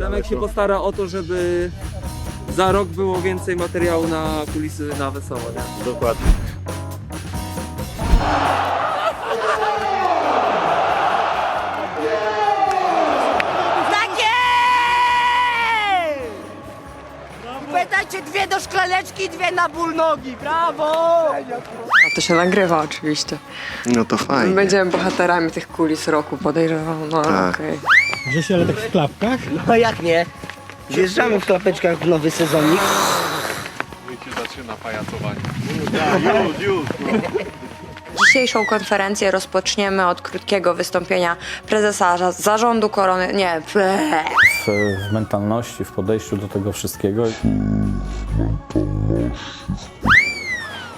Przemek się postara o to, żeby za rok było więcej materiału na kulisy na wesoło, nie? Dokładnie. Takie! Dwie do szklaneczki, dwie na ból nogi. Brawo! To się nagrywa oczywiście. No to fajnie. Będziemy bohaterami tych kulis roku, podejrzewam. No Tak. okej. Grzesiu, ale tak w klapkach? No jak nie? Wjeżdżamy w klapeczkach w nowy sezonik. Dzisiejszą konferencję rozpoczniemy od krótkiego wystąpienia prezesa za- zarządu korony. Nie, ble. w, w mentalności, w podejściu do tego wszystkiego.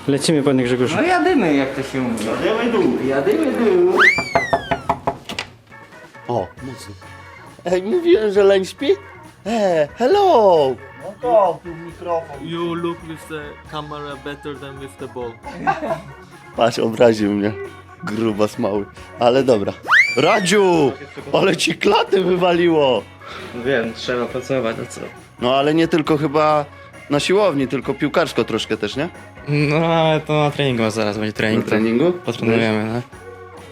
Lecimy, panie Grzegorzu. No jadymy, jak to się mówi. Jadymy dół. Jadymy dół. O, mocno. Ej, mówiłem, że leń śpi? Eee, hello! No to, tu mikrofon. You look with the camera better than with the ball. Patrz, obraził mnie. Gruba smały. Ale dobra. Radziu! Ale ci klaty wywaliło! Wiem, trzeba pracować, a co? No ale nie tylko chyba na siłowni, tylko piłkarsko troszkę też, nie? No ale to na treningu zaraz będzie trening. Na treningu? Potrenujemy, no.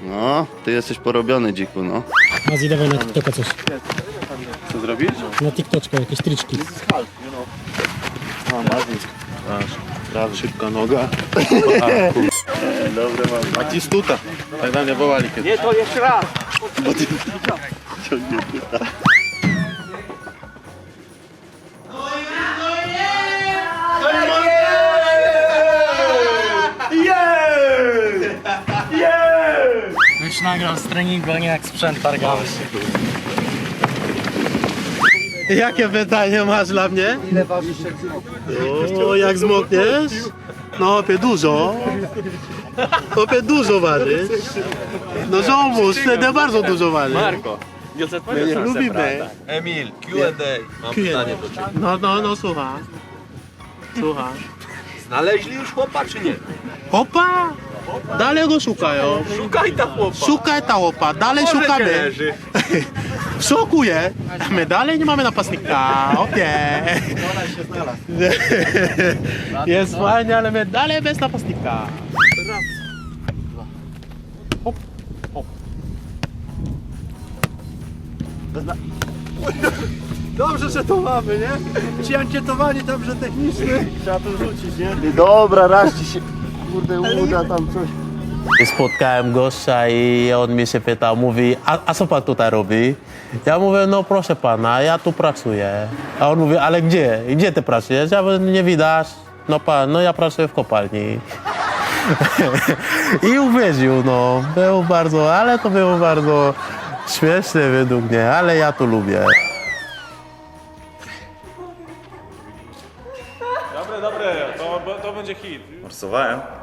No, ty jesteś porobiony, dziku, no. Mazji, dawaj na TikToka coś. Co zrobisz? Na TikToczka jakieś tryczki. A, Mazi. Prawie. Szybka noga. Dobre mam. Batistuta. Tak na mnie wołali kiedyś. Nie, to jeszcze raz. Już nagrał z treningu, a nie jak sprzęt targałeś. Jakie pytanie masz dla mnie? Ile ważysz O, jak zmokniesz? No, opie dużo. Opie dużo ważysz. No zobacz, wtedy bardzo dużo ważysz. Marko, my nie lubimy. Emil, Q&A. Mam pytanie do Ciebie. No, no, no, słucham. Słucham. Znaleźli już chłopa czy nie? Opa! Dalej go szukają. Szukaj ta chłopa. Szukaj ta opa, dalej szukamy. W szoku je. My dalej nie mamy napastnika. Okej. Jest fajnie, ale my dalej bez napastnika. Hop, hop. Dobrze, że to mamy, nie? Ci ankietowani tam, że techniczni. Trzeba to rzucić, nie? Dobra, raz ci się, kurde, uda tam coś. Spotkałem gościa i on mi się pytał, mówi, a, a co pan tutaj robi? Ja mówię, no proszę pana, ja tu pracuję. A on mówi, ale gdzie? Gdzie ty pracujesz? Ja mówię, nie widać. No pan, no ja pracuję w kopalni. I uwierzył, no. Było bardzo, ale to było bardzo śmieszne według mnie, ale ja to lubię. Morsowałem.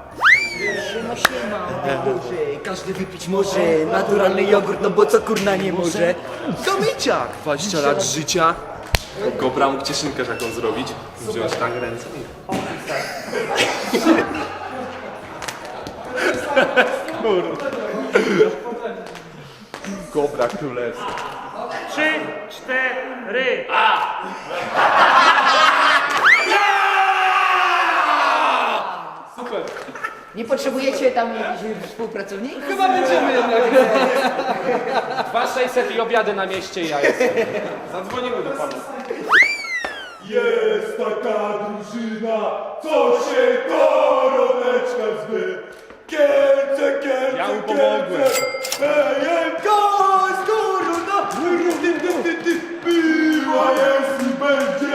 Każdy wypić może naturalny jogurt, no bo co kurna nie może. Kamyciak! 20 lat życia. Gobra mógł cieszynkę taką zrobić. Wziąć tak ręce. Gobra królewska. Nie potrzebujecie tam jakichś współpracowników? Chyba będziemy jednak. 2600 i obiady na mieście i ja jestem. Zadzwonimy do pana. Jest taka drużyna, co się koroneczka zwy. Kielce, kielce, Ja mu pomogłem. Ejenka z korona, ty, ty, ty, ty, była jest i będzie,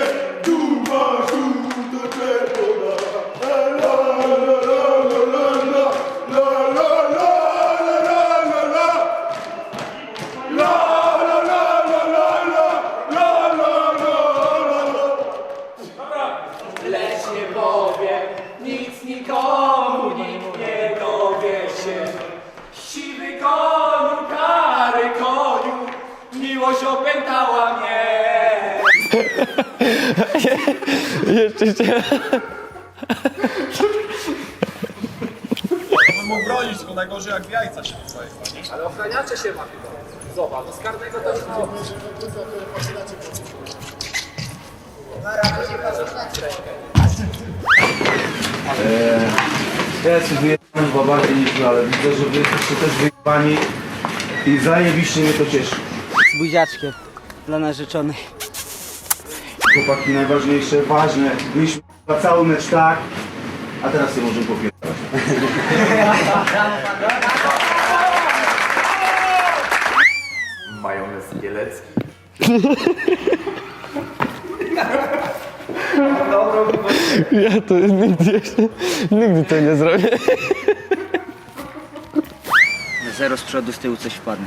Mógł bronić, tylko najgorzej jak w jajca się Ale ochraniacze się ma chyba. Ja jestem wyjebany chyba bardziej niż wy, ale widzę, że wy jesteście też wyjebani i zajebiście mnie to cieszy. Z buziaczkiem dla narzeczonej. Chłopaki, najważniejsze, ważne, byliśmy na cały mecz tak, a teraz sobie możemy popierdalać. Majonez kielecki. Zero z przodu, z tyłu coś wpadnie.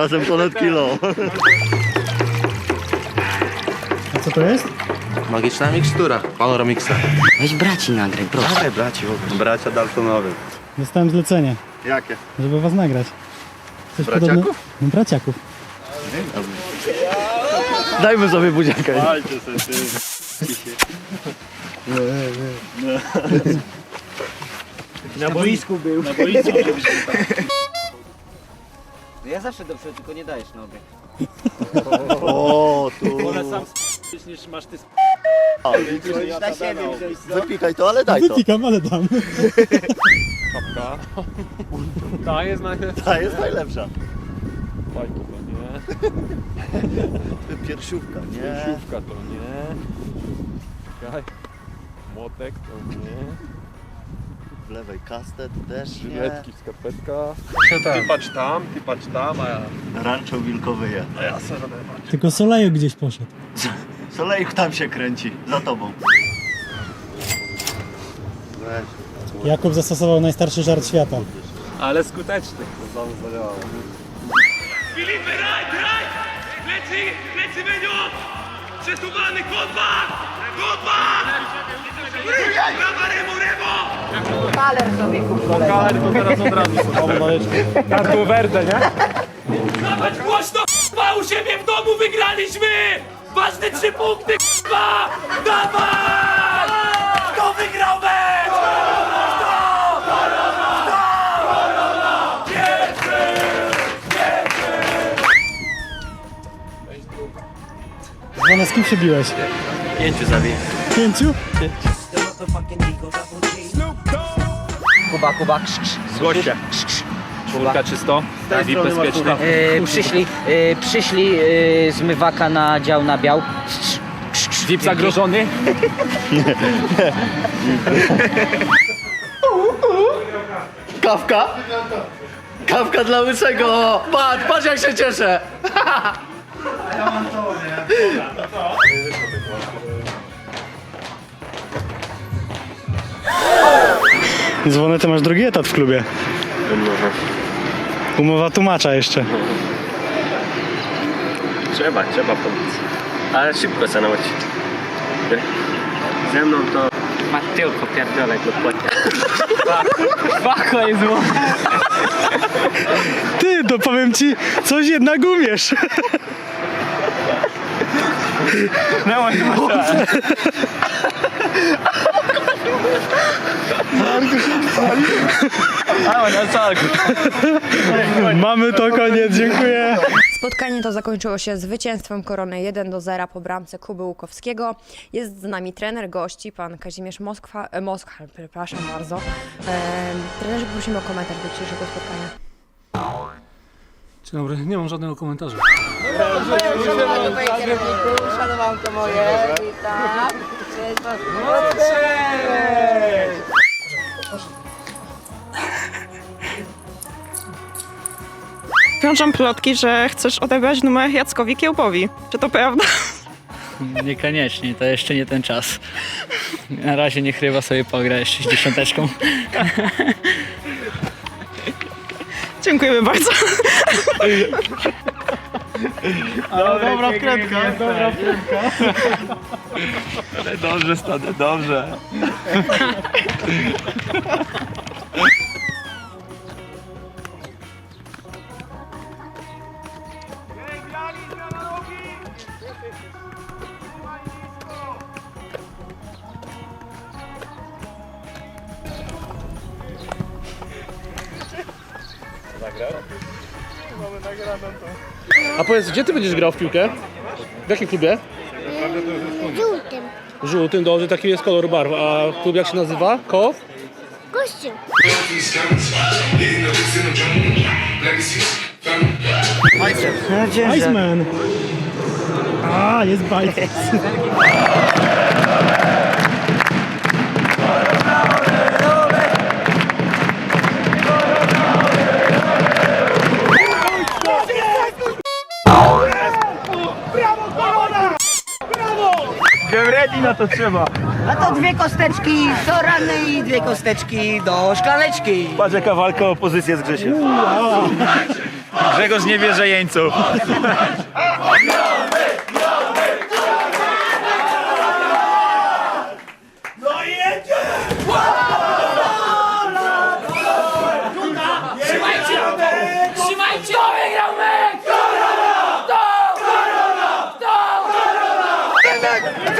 Razem ponad kilo. A co to jest? Magiczna mikstura, panoramixa. Weź braci nagraj, proszę. Ale braci, bracia Daltonowy. Dostałem zlecenie, Jakie? żeby was nagrać. Coś Braciaków? podobno- No, braciaków. Dajmy sobie buziaka. Na boisku był. Na boisku. Ja zawsze do przodu, tylko nie dajesz nogę. O, tu. niż masz ty Na siebie Wypikaj to, ale daj to. Wypikam, ale dam. Ta jest na Ta jest najlepsza. fajku, to nie. Piersiówka, nie? Siówka to nie. Czekaj. Młotek to nie. W lewej kastet też nie. Żyletki, skarpetka. Ty patrz tam, ty patrz tam, a ja... Rancho wilkowyje. Tylko Soleju gdzieś poszedł. Solejuk tam się kręci, za tobą. Jakub zastosował najstarszy żart świata. Ale skuteczny. To zadziałało. Filipy, raj, raj! Leci, leci menu! Przesuwany, kodwa! Kodwa! Taler sobie. Ale to teraz od razu. Kartu Verde, nie? Dawać głośno, k***a, u siebie w domu wygraliśmy! Ważne trzy punkty, k***a! Dawaj! Kto wygrał mecz? Kto? Kto? Dzwona, z kim się biłeś? Pięciu zabij. Pięciu? Kuba, Kuba, krz, krz. Zgłoś się. Czwórka czysto. Tak, i bezpieczny. Yy, przyszli, yy, przyszli yy, zmywaka na dział na biał. VIP zagrożony. Kawka? Kawka dla łysego! Patrz, patrz jak się cieszę! Dzwony, ty masz drugi etat w klubie. Umowa tłumacza jeszcze. Trzeba, trzeba pomóc. Ale szybko sanować. Ze mną to... Ma tylko pierdolę dokładnie. Wako jest Ty, to powiem ci, coś jednak umiesz. Mamy to, koniec, dziękuję. Spotkanie to zakończyło się zwycięstwem Korony 1 do 0 po bramce Kuby Łukowskiego. Jest z nami trener gości, pan Kazimierz Moskwa, e, Moskwa, przepraszam bardzo. E, trenerze, prosimy o komentarz do dzisiejszego spotkania. Dzień dobry, nie mam żadnego komentarza. Szanowanko moje, witam. Cześć, was. Krążą plotki, że chcesz odebrać numer Jackowi Kiełbowi. Czy to prawda? Niekoniecznie, to jeszcze nie ten czas. Na razie niech ryba sobie pogra jeszcze z dziesiąteczką. Dziękujemy bardzo. Dobra wkrętka, dobra Dobrze, stary, dobrze. A powiedz, gdzie ty będziesz grał w piłkę? W jakim klubie? Żółtym. Żółtym, dobrze, taki jest kolor barw. A klub jak się nazywa? Ko? Gościu. Iceman. A, jest bajka. A to dwie kosteczki do rany i dwie kosteczki do szklaneczki. Patrz jaka walka o pozycję z Grzesiem. Grzegorz nie bierze jeńców.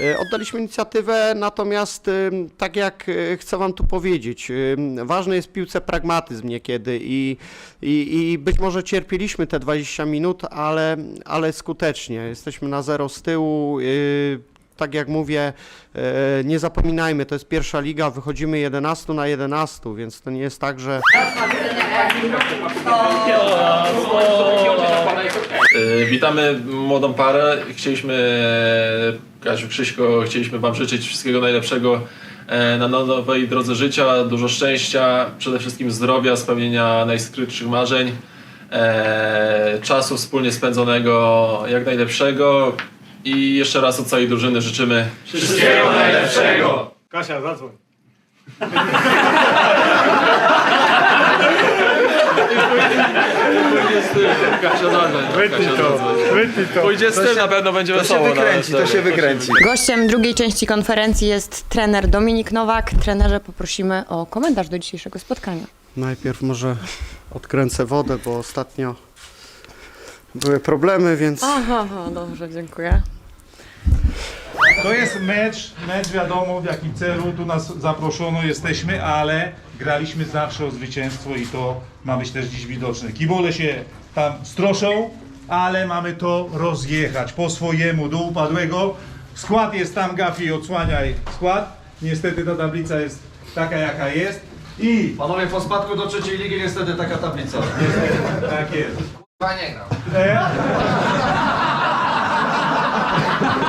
E, Oddaliśmy inicjatywę, natomiast ym, tak jak e, chcę Wam tu powiedzieć, ważny jest w piłce pragmatyzm niekiedy i, i, i być może cierpieliśmy te 20 minut, ale, ale skutecznie. Jesteśmy na zero z tyłu. Tak jak mówię, e, nie zapominajmy, to jest pierwsza liga, wychodzimy 11 na 11, więc to nie jest tak, że E, Witamy młodą parę. Chcieliśmy, Kasiu, Krzyśko, chcieliśmy Wam życzyć wszystkiego najlepszego e, na no- nowej drodze życia, dużo szczęścia, przede wszystkim zdrowia, spełnienia najskrytszych marzeń, czasu wspólnie spędzonego jak najlepszego i jeszcze raz od całej drużyny życzymy wszystkiego najlepszego. Kasia, zadzwoń. Kasia zadzwoń, Kasia zadzwoń. Pójdzie z tym, na pewno będzie wesoło. wykręci, to się wykręci. Gościem drugiej części konferencji jest trener Dominik Nowak. Trenerze poprosimy o komentarz do dzisiejszego spotkania. najpierw może odkręcę wodę, bo ostatnio były problemy, więc... Aha, aha, dobrze, dziękuję. To jest mecz, mecz wiadomo w jakim celu, tu nas zaproszono, jesteśmy, ale graliśmy zawsze o zwycięstwo i to ma być też dziś widoczne. Kibole się tam stroszą, ale mamy to rozjechać po swojemu do upadłego. Skład jest tam, Gafi, odsłaniaj skład. Niestety ta tablica jest taka jaka jest i Panowie, po spadku do trzeciej ligi niestety taka tablica. tak jest. nie grał.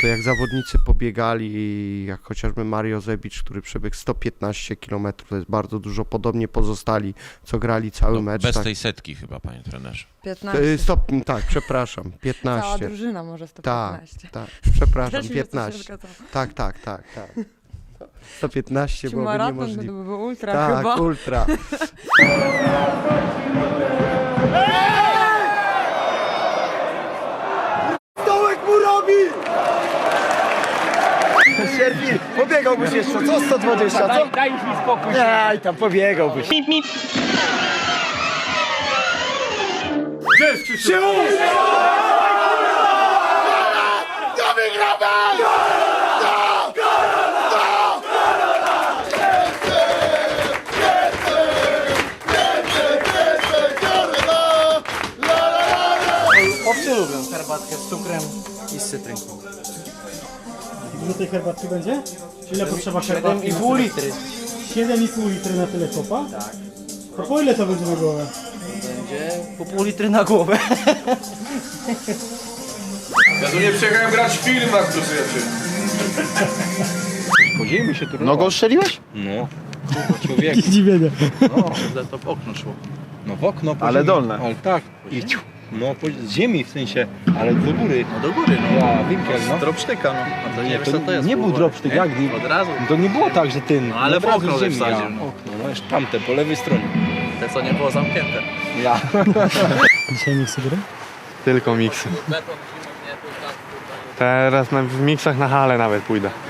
To jak zawodnicy pobiegali, jak chociażby Mario Zebicz, który przebiegł 115 km, to jest bardzo dużo, podobnie pozostali, co grali cały mecz. Bez tak. tej setki chyba, panie trenerze. 15. Y, Stop, tak, przepraszam, Cała 15. drużyna może Tak, 115. tak, przepraszam, to się 15. zgadzało. Tak, tak, tak, tak. 115 Ci byłoby maraton to niemożliwe. by był ultra Tak, chyba. ultra. pobiegałbyś jeszcze, co 120, co? Daj, daj mi spokój. Nie, tam pobiegałbyś. Owcy lubią herbatkę z cukrem i z cytrynką. Dużo tej herbatki będzie? Ile potrzeba herbatki? 7,5 litry. 7,5 litry na tyle kopa? Tak. To po ile to będzie na głowę? Po pół litry na głowę. Ja tu nie przyjechałem grać w film, jak tu żyjecie. Podzielimy się tu. No go strzeliłeś? No. Człowiek. Zdziwienie. to w okno szło. No w okno. Ale dolne. Ale tak. I ciu. No po, z ziemi w sensie, ale do góry. No do góry, no. Ja, no. Dropsztyka, no. A to nie, wiesz co to jest? Nie był dropsztyk, jak? Od razu. To nie było tak, że ten. No ale w okno ziemi, wsadził, ja. no. Okno, no jeszcze tamte, po lewej stronie. Te co nie było zamknięte. Ja. Dzisiaj miksy gry? Tylko miksy. Teraz na, w miksach na halę nawet pójdę.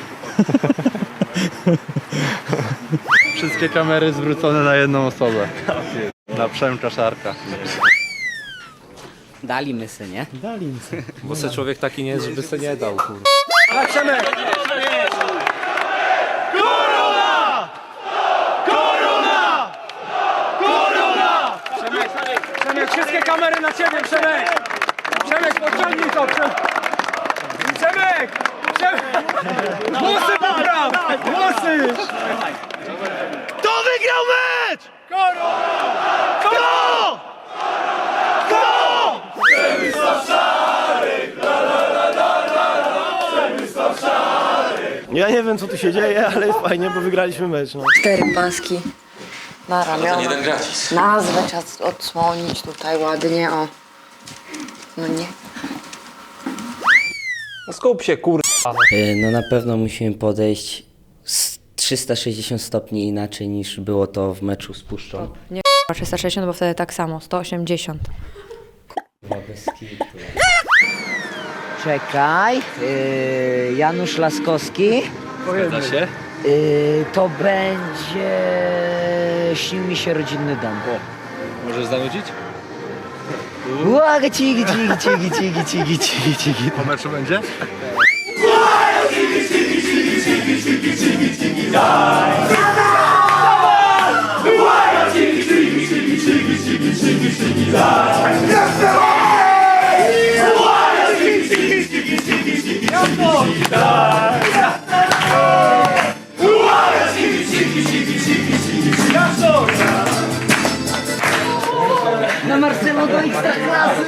Wszystkie kamery zwrócone na jedną osobę. Na Przemcza Szarka. Dali my se, nie? Dali mi sobie. Bo se człowiek taki nie jest, żeby se nie dał, kurwa. Przemek, wszystkie kamery na ciebie, Przemek! Przemek, pociągnij to! Przemek! Przemek! Przemek! Włosy popraw! Włosy! Kto wygrał mecz? Korona! Kto? Kto? Ja nie wiem co tu się dzieje, ale jest fajnie, bo wygraliśmy mecz. No. Cztery paski na ramiona. Nazwę trzeba odsłonić tutaj ładnie, o. No nie. Skup się, kur... No na pewno musimy podejść z 360 stopni inaczej niż było to w meczu z Puszczą. Nie 360, bo wtedy tak samo, 180. Czekaj, yy, Janusz Laskowski. Zgadza się? Yy, to będzie Śnił mi się rodzinny dom. Możesz zanudzić? Łaga, cigi, cigi, cigi, cigi, cigi, cigi, cigi. Po meczu będzie? Na Moto ekstra klasy.